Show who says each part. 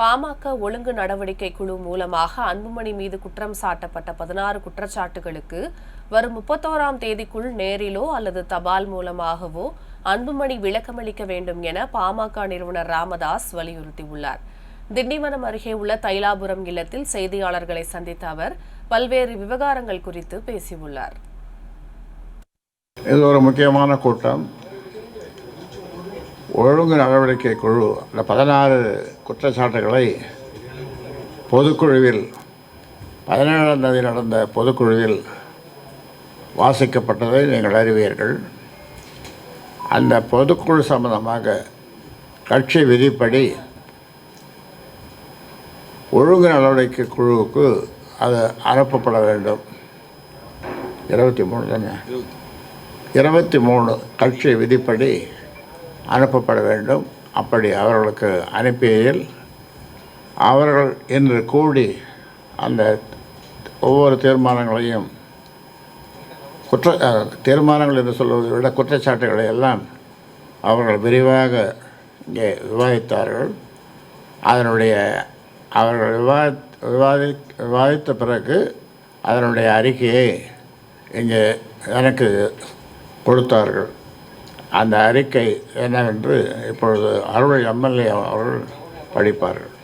Speaker 1: பாமக ஒழுங்கு நடவடிக்கை குழு மூலமாக அன்புமணி மீது குற்றம் சாட்டப்பட்ட பதினாறு குற்றச்சாட்டுகளுக்கு வரும் முப்பத்தோராம் தேதிக்குள் நேரிலோ அல்லது தபால் மூலமாகவோ அன்புமணி விளக்கமளிக்க வேண்டும் என பாமக நிறுவனர் ராமதாஸ் வலியுறுத்தியுள்ளார். திண்டிவனம் அருகே உள்ள தைலாபுரம் இல்லத்தில் செய்தியாளர்களை சந்தித்த அவர் பல்வேறு விவகாரங்கள் குறித்து பேசியுள்ளார்.
Speaker 2: இது ஒரு முக்கியமான கூட்டம். ஒழுங்கு நடவடிக்கை குழு இந்த பதினாறு குற்றச்சாட்டுகளை பொதுக்குழுவில் பதினேழாம் தேதி நடந்த பொதுக்குழுவில் வாசிக்கப்பட்டதை நீங்கள் அறிவீர்கள். அந்த பொதுக்குழு சம்பந்தமாக கட்சி விதிப்படி ஒழுங்கு நடவடிக்கை குழுவுக்கு அது அனுப்பப்பட வேண்டும். இருபத்தி மூணு தானே? இருபத்தி மூணு கட்சி விதிப்படி அனுப்பப்பட வேண்டும். அப்படி அவர்களுக்கு அனுப்பியில் அவர்கள் இன்று கூடி அந்த ஒவ்வொரு தீர்மானங்களையும் குற்ற தீர்மானங்கள் என்று சொல்வதை விட குற்றச்சாட்டுகளை எல்லாம் அவர்கள் விரிவாக இங்கே விவாதித்தார்கள். அதனுடைய அவர்கள் விவாதி விவாதி விவாதித்த பிறகு அதனுடைய அறிக்கையை இங்கே எனக்கு கொடுத்தார்கள். அந்த அறிக்கை என்னவென்று இப்பொழுது அருள் எம்எல்ஏ அவர்கள் படிப்பார்கள்.